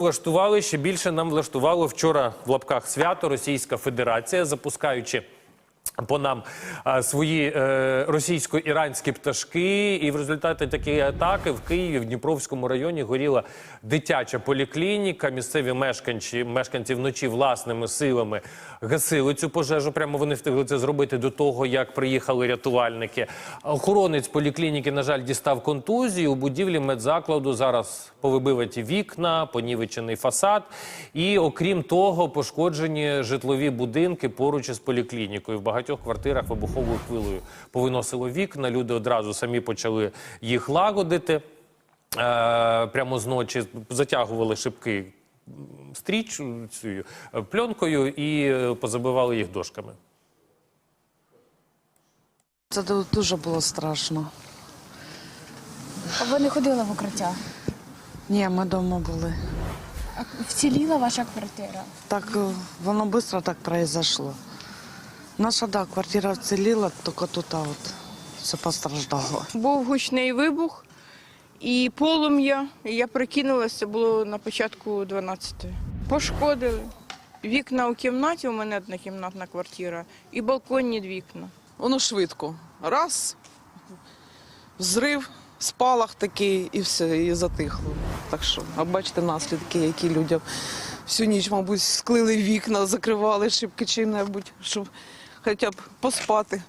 Влаштували ще більше нам влаштувало вчора в лапках свято Російська Федерація, запускаючи по нам а, свої е, російсько-іранські пташки. І в результаті такої атаки в Києві в Дніпровському районі горіла дитяча поліклініка. Місцеві мешканці, мешканці вночі власними силами гасили цю пожежу. Прямо вони встигли це зробити до того, як приїхали рятувальники. Охоронець поліклініки, на жаль, дістав контузію. У будівлі медзакладу зараз повибиваті вікна, понівечений фасад. І окрім того, пошкоджені житлові будинки поруч із поліклінікою. В багатьох квартирах вибуховою хвилею повиносило вікна. Люди одразу самі почали їх лагодити. Е, прямо з ночі затягували шибки стріч цією е, пленкою і е, позабивали їх дошками. Це дуже було страшно. А ви не ходили в укриття? Ні, ми вдома були. А вціліла ваша квартира? Так е, воно швидко так произошло. Наша да, квартира вціліла, тільки тут от все постраждало. Був гучний вибух і полум'я. І я прикинулася, було на початку 12-ї. Пошкодили. Вікна у кімнаті, у мене однокімнатна квартира, і балконні вікна. Воно швидко. Раз, взрив, спалах такий і все, і затихло. Так що, а бачите наслідки, які людям всю ніч, мабуть, склили вікна, закривали шибки чим-небудь, щоб хоча б поспати.